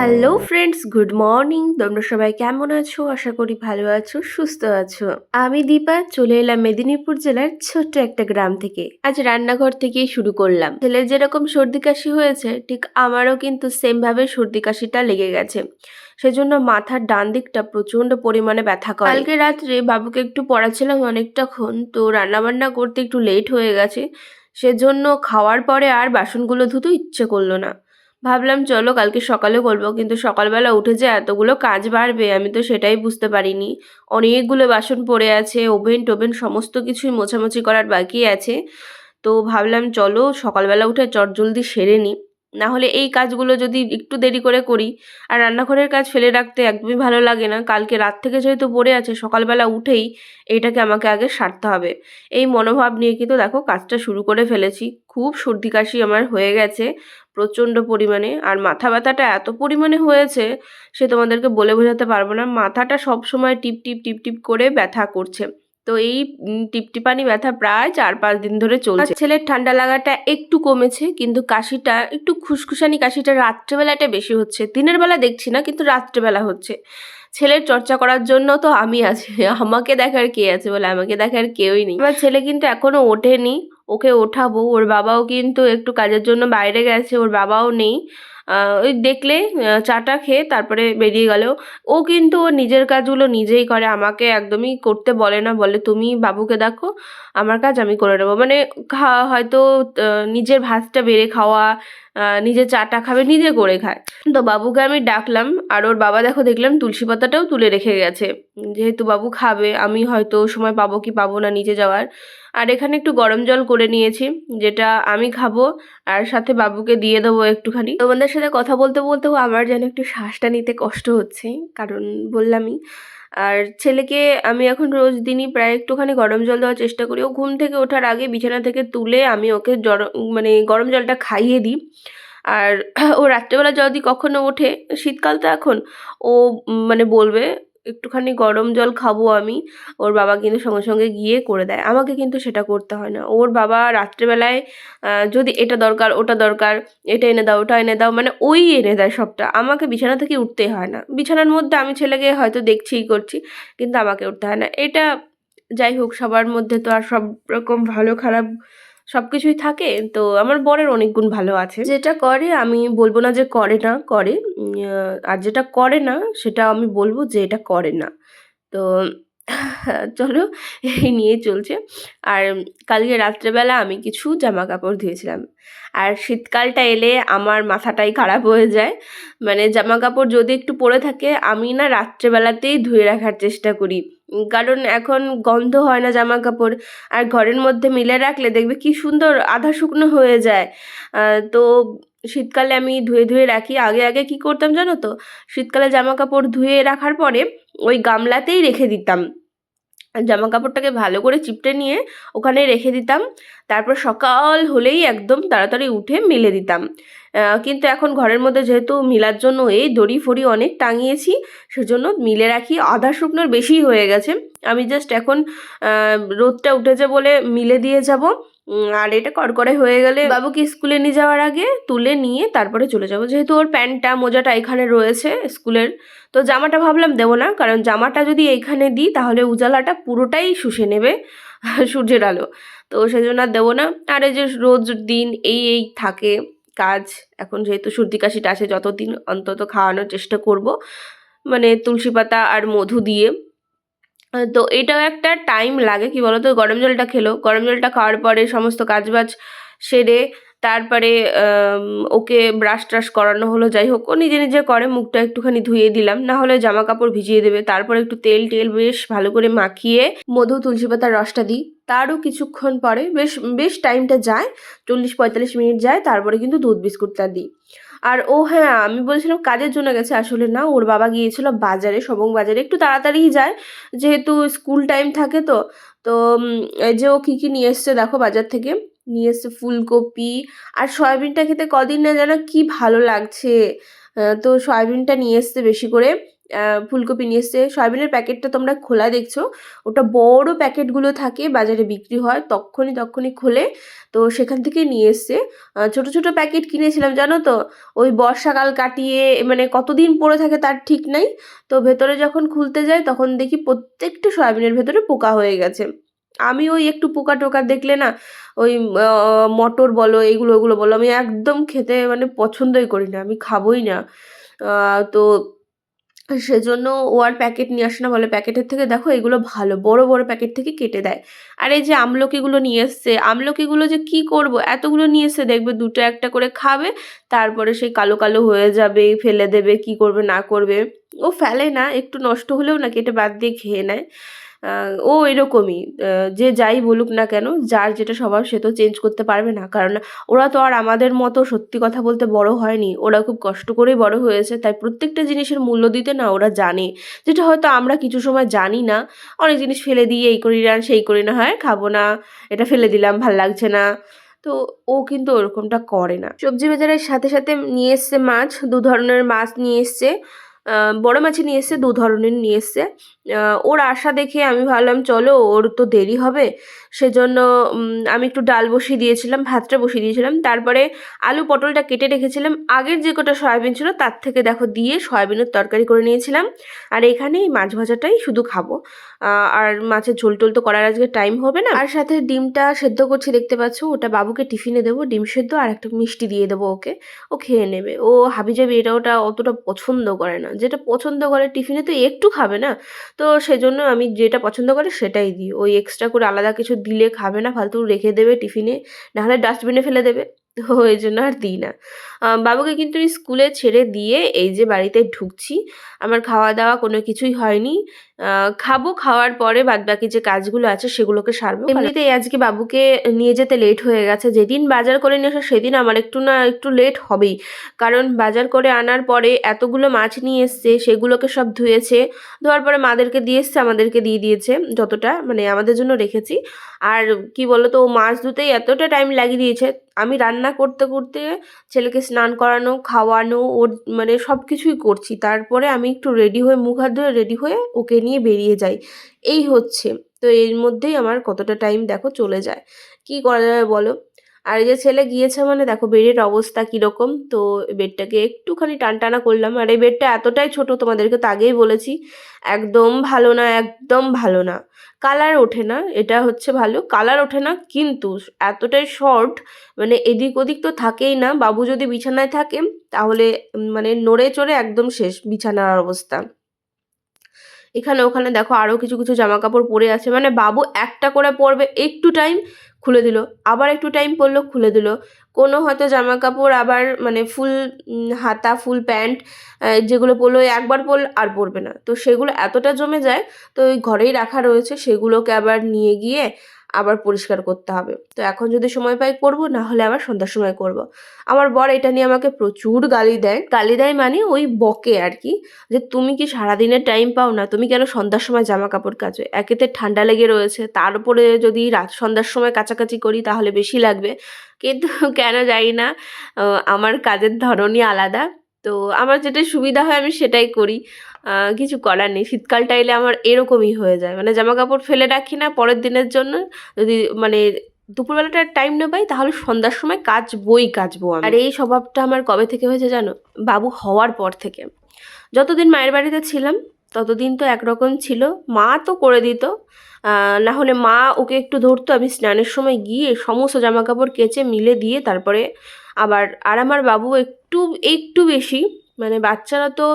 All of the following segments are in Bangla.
হ্যালো ফ্রেন্ডস গুড মর্নিং তোমরা সবাই কেমন আছো? আশা করি ভালো আছো, সুস্থ আছো। আমি দীপা, চলে এলাম মেদিনীপুর জেলার ছোট্ট একটা গ্রাম থেকে। আজ রান্নাঘর থেকেই শুরু করলাম। ছেলের যেরকম সর্দি কাশি হয়েছে, ঠিক আমারও কিন্তু সেম ভাবে সর্দি কাশিটা লেগে গেছে। সেজন্য মাথার ডান দিকটা প্রচণ্ড পরিমাণে ব্যথা করে। কালকে রাত্রে বাবুকে একটু পড়াচ্ছিলাম অনেকটাক্ষণ, তো রান্নাবান্না করতে একটু লেট হয়ে গেছে। সেজন্য খাওয়ার পরে আর বাসনগুলো ধুতে ইচ্ছে করল না। ভাবলাম, চলো কালকে সকালে করব কিন্তু সকালবেলা উঠে যে এতগুলো কাজ বাড়বে, আমি তো সেটাই বুঝতে পারিনি। অনেকগুলো বাসন পড়ে আছে, ওভেন টোভেন সমস্ত কিছুই মোছামুছি করার বাকি আছে। তো ভাবলাম, চলো সকালবেলা উঠে চটজলদি সেরে নিই। না হলে এই কাজগুলো যদি একটু দেরি করে করি। আর রান্নাঘরের কাজ ফেলে রাখতে একদমই ভালো লাগে না। কালকে রাত থেকে যেহেতু পড়ে আছে, সকালবেলা উঠেই এইটাকে আমাকে আগে সারতে হবে। এই মনোভাব নিয়ে কিন্তু দেখো কাজটা শুরু করে ফেলেছি। খুব সর্দি কাশি আমার হয়ে গেছে প্রচণ্ড পরিমাণে। আর মাথা ব্যথাটা এত পরিমাণে হয়েছে সে তোমাদেরকে বলে বোঝাতে পারব না। মাথাটা সব সময় টিপ টিপ টিপ টিপ করে ব্যথা করছে। তো এই টিপটিপানি ব্যথা প্রায় চার পাঁচ দিন ধরে চলছে। ছেলের ঠান্ডা লাগাটা একটু কমেছে, কিন্তু কাশিটা, একটু খুসখুসানি কাশিটা রাত্রেবেলাটা বেশি হচ্ছে। দিনের বেলা দেখছি না, কিন্তু রাত্রেবেলা হচ্ছে। ছেলের চর্চা করার জন্য তো আমি আছি, আমাকে দেখার কে আছে বলে আমাকে দেখার কেউই নেই। আমার ছেলে কিন্তু এখনও ওঠেনি, ওকে ওঠাবো, ওর বাবাও কিন্তু একটু কাজের জন্য বাইরে গেছে, ওর বাবাও নেই। ওই দেখলে চাটা খেয়ে তারপরে বেরিয়ে গেল। ও কিন্তু ও নিজের কাজগুলো নিজেই করে, আমাকে একদমই করতে বলে না। বলে, তুমি বাবুকে দেখো, আমার কাজ আমি করে নেব। মানে হয়তো নিজের ভাতটা বেড়ে খাওয়া নিজে চাটা খাবে, নিজে করে খায়। তো বাবুকে আমি ডাকলাম, আর ওর বাবা দেখো দেখলাম তুলসী পাতাটাও তুলে রেখে গেছে। যেহেতু বাবু খাবে, আমি হয়তো সময় পাবো কি পাবো না নিচে যাওয়ার। আর এখানে একটু গরম জল করে নিয়েছি, যেটা আমি খাব, আর সাথে বাবুকে দিয়ে দেবো একটুখানি। তোমাদের সাথে কথা বলতে বলতেও আমার যেন একটু শ্বাসটা নিতে কষ্ট হচ্ছে, কারণ বললামই আর ছেলেকে আমি এখন রোজ দিনই প্রায় একটুখানি গরম জল দেওয়ার চেষ্টা করি। ও ঘুম থেকে ওঠার আগে বিছানা থেকে তুলে আমি ওকে জর মানে গরম জলটা খাইয়ে দিই। আর ও রাত্রেবেলা যদি কখনো ওঠে, শীতকাল তো এখন, ও মানে বলবে একটুখানি গরম জল খাব আমি, ওর বাবা কিন্তু সঙ্গে সঙ্গে গিয়ে করে দেয়। আমাকে কিন্তু সেটা করতে হয় না। ওর বাবা রাত্রেবেলায় যদি এটা দরকার, ওটা দরকার, এটা এনে দাও, ওটা এনে দাও মানে ওই এনে দেয় সবটা। আমাকে বিছানা থেকে উঠতেই হয় না। বিছানার মধ্যে আমি ছেলেকে হয়তো দেখছিই করছি, কিন্তু আমাকে উঠতে হয় না। এটা যাই হোক, সবার মধ্যে তো আর সব রকম ভালো খারাপ সব কিছুই থাকে। তো আমার বরের অনেক গুণ ভালো আছে। যেটা করে, আমি বলব না যে করে না, করে। আর যেটা করে না, সেটা আমি বলব যে এটা করে না। তো চলো, এই নিয়ে চলছে। আর কালকে রাত্রেবেলা আমি কিছু জামা কাপড় ধুয়েছিলাম। আর শীতকালটা এলে আমার মাথাটাই খারাপ হয়ে যায়। মানে জামা কাপড় যদি একটু পরে থাকে, আমি না রাত্রেবেলাতেই ধুয়ে রাখার চেষ্টা করি। কারণ এখন গন্ধ হয় না জামা কাপড় আর ঘরের মধ্যে মিলে রাখলে দেখবে কি সুন্দর আধা শুকনো হয়ে যায়। তো শীতকালে আমি ধুয়ে ধুয়ে রাখি। আগে আগে কি করতাম জানো তো? শীতকালে জামা কাপড় ধুয়ে রাখার পরে ওই গামলাতেই রেখে দিতাম। জামা কাপড়টাকে ভালো করে চিপটে নিয়ে ওখানে রেখে দিতাম। তারপর সকাল হলেই একদম তাড়াতাড়ি উঠে মেলে দিতাম। কিন্তু এখন ঘরের মধ্যে যেহেতু মিলার জন্য এই দড়ি ফড়ি অনেক টাঙিয়েছি, সেজন্য মিলে রাখি। আধা শুকনোর বেশি হয়ে গেছে। আমি জাস্ট এখন রোদটা উঠেছে বলে মিলে দিয়ে যাব। আর এটা কড়কড়ে হয়ে গেলে বাবুকে স্কুলে নিয়ে যাওয়ার আগে তুলে নিয়ে তারপরে চলে যাব। যেহেতু ওর প্যান্টটা, মোজাটা এখানে রয়েছে স্কুলের, তো জামাটা ভাবলাম দেবো না, কারণ জামাটা যদি এইখানে দিই তাহলে উজালাটা পুরোটাই শুষে নেবে সূর্যের আলো। তো সেজন্য আর দেবো না। আর এই যে রোজ দিন এই এই থাকে কাজ, এখন যেহেতু সর্দি কাশিটা আছে, যতদিন অন্তত খাওয়ানোর চেষ্টা করব মানে তুলসী পাতা আর মধু দিয়ে তো এটাও একটা টাইম লাগে, কি বলতো? গরম জলটা খেলো। গরম জলটা খাওয়ার পরে সমস্ত কাজবাজ সেরে তারপরে ওকে ব্রাশ ট্রাশ করানো হলো, যাই হোক। ও নিজে নিজে করে, মুখটা একটুখানি ধুয়ে দিলাম। না হলে জামা কাপড় ভিজিয়ে দেবে। তারপরে একটু তেল টেল বেশ ভালো করে মাখিয়ে মধু, তুলসী পাতার রসটা দিই। তারও কিছুক্ষণ পরে বেশ বেশ টাইমটা যায়, চল্লিশ পঁয়তাল্লিশ মিনিট যায়, তারপরে কিন্তু দুধ বিস্কুটটা দিই। আর ও হ্যাঁ আমি বলেছিলাম কাজের জন্য গেছে, আসলে না, ওর বাবা গিয়েছিল বাজারে সবং বাজারে, একটু তাড়াতাড়িই যায়, যেহেতু স্কুল টাইম থাকে তো তো এই যে ও কী কী নিয়ে এসছে দেখো বাজার থেকে, নিয়ে এসছে ফুলকপি আর সয়াবিনটা খেতে কদিন না যেন কি ভালো লাগছে। তো সয়াবিনটা নিয়ে এসছে বেশি করে। ফুলকপি নিয়ে এসছে। সয়াবিনের প্যাকেটটা তোমরা খোলা দেখছ। ওটা বড় প্যাকেটগুলো থাকে, বাজারে বিক্রি হয় তখনই তখনই খোলে। তো সেখান থেকে নিয়ে এসছে। ছোট ছোট প্যাকেট কিনেছিলাম, জানো তো? ওই বর্ষাকাল কাটিয়ে মানে কতদিন পড়ে থাকে তার ঠিক নাই। তো ভেতরে যখন খুলতে যাই, তখন দেখি প্রত্যেকটা সয়াবিনের ভেতরে পোকা হয়ে গেছে। আমি ওই একটু পোকা টোকা দেখলে না, ওই মটর বলো এগুলো ওগুলো বলো, আমি একদম খেতে মানে পছন্দই করি না, আমি খাবোই না। তো সেজন্য ও আর প্যাকেট নিয়ে আসে না। বলে প্যাকেটের থেকে দেখো এগুলো ভালো, বড় বড় প্যাকেট থেকে কেটে দেয়। আর এই যে আমলকিগুলো নিয়ে এসছে, আমলকিগুলো যে কি করব? এতগুলো নিয়ে এসে দেখবে দুটো একটা করে খাবে, তারপরে সেই কালো কালো হয়ে যাবে, ফেলে দেবে, কি করবে, না করবে। ও ফেলে না, একটু নষ্ট হলেও না কেটে বাদ দিয়ে খেয়ে নেয়। ও এরকমই যে যাই বলুক না কেন, যার যেটা স্বভাব সে তো চেঞ্জ করতে পারবে না। কারণ ওরা তো আর আমাদের মতো সত্যি কথা বলতে বড় হয়নি। ওরা খুব কষ্ট করেই বড় হয়েছে, তাই প্রত্যেকটা জিনিসের মূল্য দিতে না ওরা জানে। যেটা হয়তো আমরা কিছু সময় জানি না, অনেক জিনিস ফেলে দিয়ে এই করি না সেই করি না, হয়, খাব না, এটা ফেলে দিলাম, ভালো লাগছে না। তো ও কিন্তু ওরকমটা করে না। সবজি বাজারের সাথে সাথে নিয়ে এসছে মাছ, দু ধরনের মাছ নিয়ে এসছে বড় মাছই নিয়ে এসছে, দু ধরনের নিয়ে এসছে। ওর আশা দেখে আমি ভাবলাম, চলো, ওর তো দেরি হবে। সেজন্য আমি একটু ডাল বসিয়ে দিয়েছিলাম, ভাতটা বসিয়ে দিয়েছিলাম। তারপরে আলু পটলটা কেটে রেখেছিলাম। আগের যে কটা সয়াবিন ছিল, তার থেকে দেখো, দিয়ে সয়াবিনের তরকারি করে নিয়েছিলাম। আর এখানে এই মাছ ভাজাটাই শুধু খাব। আর মাছের ঝোল টোল তো করার আজকে টাইম হবে না। আর সাথে ডিমটা সেদ্ধ করছি, দেখতে পাচ্ছ? ওটা বাবুকে টিফিনে দেবো, ডিম সেদ্ধ আর একটা মিষ্টি দিয়ে দেবো ওকে। ও খেয়ে নেবে। ও হাবিজাবি এটা ওটা অতটা পছন্দ করে না। যেটা পছন্দ করে টিফিনে তো একটু খাবে না। তো সেজন্য আমি যেটা পছন্দ করে সেটাই দিই। ওই এক্সট্রা করে আলাদা কিছু দিলে খাবে না, ফালতু রেখে দেবে টিফিনে নাহলে ডাস্টবিনে ফেলে দেবে। তো ওই জন্য আর দিই না। বাবুকে কিন্তু স্কুলে ছেড়ে দিয়ে এই যে বাড়িতে ঢুকছি, আমার খাওয়া দাওয়া কোনো কিছুই হয়নি। খাব, খাওয়ার পরে বাদবাকি যে কাজগুলো আছে সেগুলোকে সারবো। এমনিতেই আজকে বাবুকে নিয়ে যেতে লেট হয়ে গেছে। যেদিন বাজার করে নিয়ে আসা সেদিন আমার একটু না একটু লেট হবেই। কারণ বাজার করে আনার পরে এতগুলো মাছ নিয়ে এসছে, সেগুলোকে সব ধুয়েছে। ধোয়ার পরে মাদেরকে দিয়ে এসছে, আমাদেরকে দিয়ে দিয়েছে যতটা মানে আমাদের জন্য রেখেছি। আর কি বলতো, ও মাছ ধুতেই এতটা টাইম লাগিয়ে দিয়েছে। আমি রান্না করতে করতে ছেলেকে স্নান করানো, খাওয়ানো, ওর মানে সব কিছুই করছি। তারপরে আমি একটু রেডি হয়ে, মুখ হাত ধুয়ে রেডি হয়ে ওকে নিয়ে বেরিয়ে যাই। এই হচ্ছে। তো এর মধ্যেই আমার কতটা টাইম দেখো চলে যায়। কি করা যাবে বলো? আর এই যে ছেলে গিয়েছে মানে দেখো বেডের অবস্থা কীরকম। তো বেডটাকে একটুখানি টানটানা করলাম। আর এই বেডটা এতটাই ছোট তোমাদেরকে তো আগেই বলেছি, একদম ভালো না, একদম ভালো না। কালার ওঠে না, এটা হচ্ছে ভালো। কালার ওঠে না, কিন্তু এতটাই শর্ট মানে এদিক ওদিক তো থাকেই না। বাবু যদি বিছানায় থাকে, তাহলে মানে নড়ে চড়ে একদম শেষ বিছানার অবস্থা। এখানে ওখানে দেখো আরও কিছু কিছু জামা কাপড় পরে আছে। মানে বাবু একটা করে পরবে, একটু টাইম খুলে দিল। আবার একটু টাইম পরলো, খুলে দিল। কোনো হয়তো জামা কাপড় আবার মানে ফুল হাতা ফুল প্যান্ট যেগুলো পরলো একবার পরল আর পরবে না। তো সেগুলো এতটা জমে যায়, তো ওই ঘরেই রাখা রয়েছে। সেগুলোকে আবার নিয়ে গিয়ে আবার পরিষ্কার করতে হবে। তো এখন যদি সময় পাই করব, না হলে আবার সন্ধ্যার সময় করব। আমার বর এটা নিয়ে আমাকে প্রচুর গালি দেয়। গালি দেয় মানে ওই বকে আর কি, যে তুমি কি সারাদিনের টাইম পাও না? তুমি কেন সন্ধ্যার সময় জামা কাপড় কাচো? একেতে ঠান্ডা লেগে রয়েছে, তার উপরে যদি রাত সন্ধ্যার সময় কাছাকাছি করি তাহলে বেশি লাগবে। কিন্তু কেন জানি না আমার কাজের ধরনই আলাদা। তো আমার যেটা সুবিধা হয় আমি সেটাই করি। কিছু করার নেই। শীতকালটা এলে আমার এরকমই হয়ে যায়। মানে জামা কাপড় ফেলে রাখি না পরের দিনের জন্য। যদি মানে দুপুরবেলাটা টাইম না পাই, তাহলে সন্ধ্যার সময় কাচবই কাচবো আমি। আর এই স্বভাবটা আমার কবে থেকে হয়েছে জানো? বাবু হওয়ার পর থেকে। যতদিন মায়ের বাড়িতে ছিলাম, ততদিন তো একরকম ছিল। মা তো করে দিত। না হলে মা ওকে একটু ধরতো। আমি স্নানের সময় গিয়ে সমস্ত জামা কাপড় কেচে, মিলে দিয়ে তারপরে আবার, আর আমার বাবু একটু একটু বেশি। মানে বাচ্চারা তো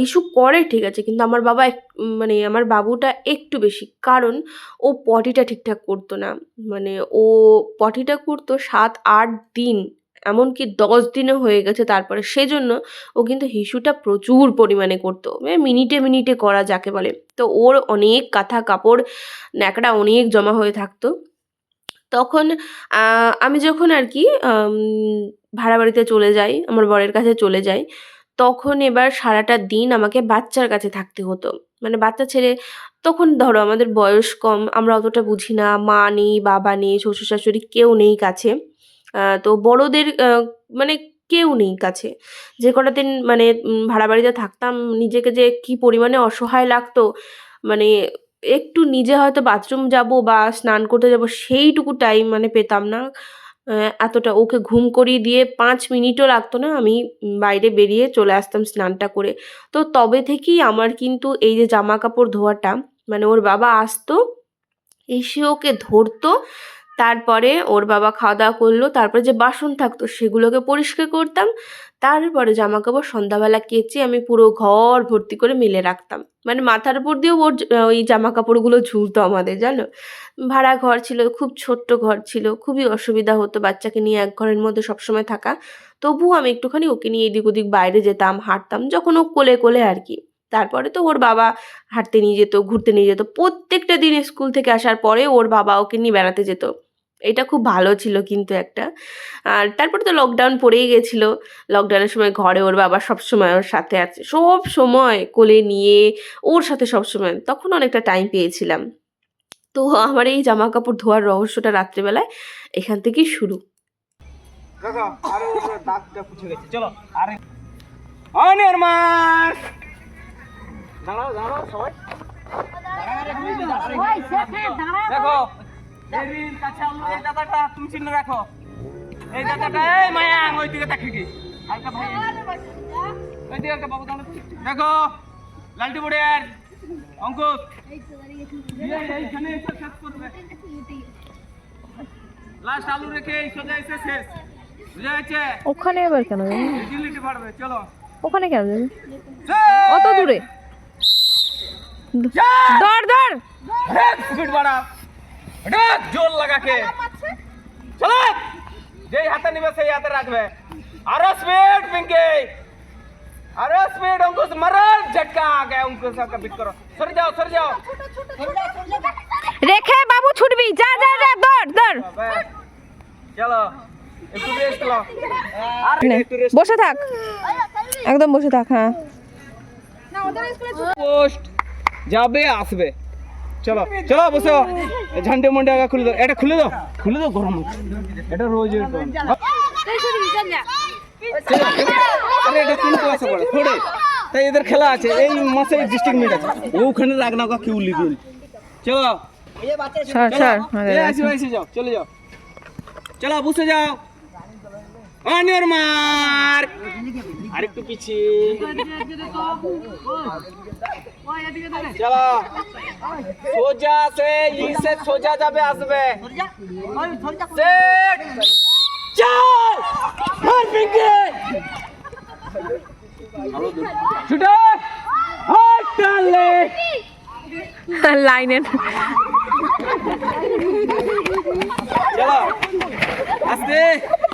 হিসু করে ঠিক আছে, কিন্তু আমার বাবা এক- মানে আমার বাবুটা একটু বেশি। কারণ ও পটিটা ঠিকঠাক করতো না। মানে ও পটিটা করতো সাত, আট দিন, এমনকি দশ দিনও হয়ে গেছে তারপরে। সেজন্য ও কিন্তু হিসুটা প্রচুর পরিমাণে করতো। মানে মিনিটে মিনিটে করা যাকে বলে। তো ওর অনেক কাঁথা কাপড়, ন্যাকড়া অনেক জমা হয়ে থাকতো। তখন আমি যখন আর কি ভাড়া বাড়িতে চলে যাই, আমার বরের কাছে চলে যাই তখন এবার সারাটা দিন আমাকে বাচ্চার কাছে থাকতে হতো। মানে বাচ্চা ছেড়ে তখন ধরো আমাদের বয়স কম, আমরা অতটা বুঝি না। মা নেই, বাবা নেই, শ্বশুর শাশুড়ি কেউ নেই কাছে। তো বড়দের মানে কেউ নেই কাছে। যে কটা দিন মানে ভাড়া বাড়িতে থাকতাম, নিজেকে যে কি পরিমাণে অসহায় লাগতো মানে একটু নিজে হয়তো বাথরুম যাব বা স্নান করতে যাব, সেইটুকু টাইম মানে পেতাম না। এতটা ওকে ঘুম করিয়ে দিয়ে পাঁচ মিনিটও লাগতো না। আমি বাইরে বেরিয়ে চলে আসতাম স্নানটা করে। তো তবে থেকেই আমার কিন্তু এই যে জামা কাপড় ধোয়াটা মানে ওর বাবা আসতো, এসে ওকে ধরতো, তারপরে ওর বাবা খাওয়া দাওয়া করল, তারপরে যে বাসন থাকতো সেগুলোকে পরিষ্কার করতাম। তারপরে জামা কাপড় সন্ধ্যাবেলা কেচে আমি পুরো ঘর ভর্তি করে মেলে রাখতাম। মানে মাথার উপর দিয়েও ওর ওই জামা কাপড়গুলো ঝুলতো আমাদের, জানো? ভাড়া ঘর ছিল, খুব ছোট্ট ঘর ছিল, খুবই অসুবিধা হতো বাচ্চাকে নিয়ে এক ঘরের মধ্যে সবসময় থাকা। তবুও আমি একটুখানি ওকে নিয়ে এদিক ওদিক বাইরে যেতাম, হাঁটতাম, যখন ও কোলে কোলে আর কি। তারপরে তো ওর বাবা হাঁটতে নিয়ে যেত, ঘুরতে নিয়ে যেত। প্রত্যেকটা দিন স্কুল থেকে আসার পরে ওর বাবা ওকে নিয়ে বেড়াতে যেত। এটা খুব ভালো ছিল কিন্তু একটা। আর তারপরে তো লকডাউন পড়েই গেছিল। লকডাউনের সময় ঘরে ওর বাবা সব সময় ওর সাথে আছে। সব সময় কোলে নিয়ে ওর সাথে সব সময় তখন অনেকটা টাইম পেয়েছিলাম। তো আমার এই জামা কাপড় ধোয়ার রহস্যটা রাত্রিবেলায় এখান থেকেই শুরু। দেখো আরে ওর দাগটা পুছে গেছে। চলো আরে। অনির মাস দাঁড়াও দাঁড়াও সবাই। দেখো এই কাছে আলু এই দাদাটা তুমি চিনে রাখো। এই দাদাটা এই মায়া ওই দিকে তাকিয়ে। কি হালকা ভাই। ওই দিকে একটা বাবু দেখো লালটি বুড়িয়ার অঙ্কুশ এই- এইখানে এসে শেষ করবে। লাস্ট আলু রেখে এই সোজা এসে শেষ। বুঝা ওখানে আবার কেন যাবে ফাড়বে চলো। ওখানে কেন যাবে অত দূরে! ধর ধর স্পিড বাড়া। ডাক জোর লাগাকে। চলো। যেই হাতে নিবে সেই হাতে রাখবে। আরও স্পিড পিঙ্কি। আরও স্পিড অঙ্কুশ মারো ঝটকা। আগে অঙ্কুশ আগে বিট করো। সরে যাও সরে যাও। রেখে বাবু ছুটবি। যা যা যা দৌড় দৌড়। চলো। বসে থাক। একদম বসে থাক হ্যাঁ। যাবে আসবে। চলো চলো বসো ঝান্ডে মন্ডে আগা খুলে দাও। এটা খুলে দাও। খুলে দাও গরম। এটা পড়ে থোড়ে তাই এদের খেলা আছে। এই মাসে ডিস্ট্রিক্ট মিট আছে। ওখানে রাখনা কা কিউ লিবিল চলো। চলে যাও। চলো বসে যাও। অনিয়র মার আরেকটু পিছিয়ে চলো। সোজা সে ই সে সোজা যাবে আসবে। চাল! মার পিঙ্কে! ছুটে। লাইনে। চলো। আস্তে।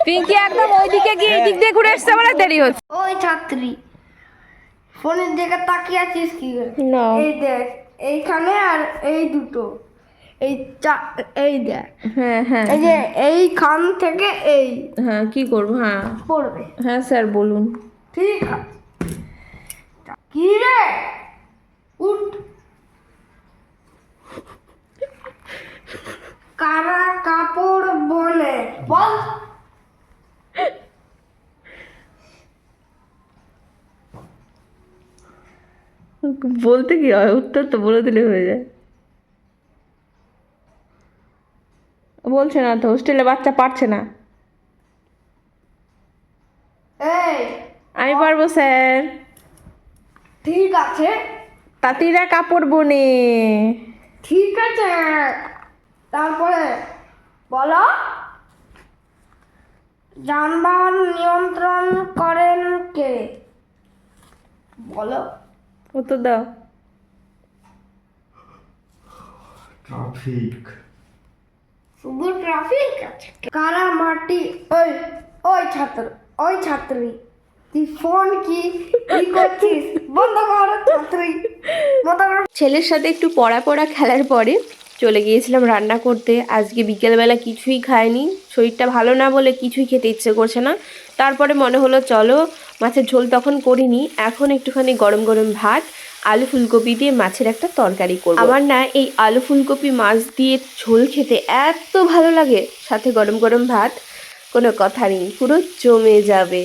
পিঙ্কি একদম ওইদিকে গিয়ে এই দিক দিয়ে ঘুরে এসছে বলে দেরি হচ্ছে। ওই ছাত্রী ফোনের দিকে তাকিয়ে আছিস কি না। এই দেখ এইখানে আর এই দুটো এই চা- এই দেখ। হ্যাঁ হ্যাঁ এই যে এইখান থেকে এই। হ্যাঁ কি করব? হ্যাঁ। পড়বে। হ্যাঁ স্যার বলুন। ঠিক আছে। কি রে? উঠ কারা কাপড় বলে বল বলতে কি হয়? উত্তর তো বলে দিলে হয়ে যায়। বলছে না তো হোস্টেলে বাচ্চা পারছে না। আমি পারব স্যার। ঠিক আছে। তাঁতিরা কাপড় বোনে। ঠিক আছে। তারপরে বলো। যানবাহন নিয়ন্ত্রণ করেন কে? বলো। উত্তর দাও। শুধু ট্রাফিক আছে। কারা মাটি? ওই ওই ছাত্র ওই ছাত্রী। তুই ফোন কি? কি করছিস? বন্ধ কর ছাত্রী। ছেলের সাথে একটু পড়া পড়া খেলার পরে চলে গিয়েছিলাম রান্না করতে। আজকে বিকেলবেলা কিছুই খাইনি। শরীরটা ভালো না বলে কিছুই খেতে ইচ্ছে করছে না। তারপরে মনে হলো চলো মাছের ঝোল তখন করিনি, এখন একটুখানি গরম গরম ভাত, আলু ফুলকপি দিয়ে মাছের একটা তরকারি করব। আমার না এই আলু ফুলকপি মাছ দিয়ে ঝোল খেতে এত ভালো লাগে, সাথে গরম গরম ভাত, কোনো কথা নেই, পুরো জমে যাবে।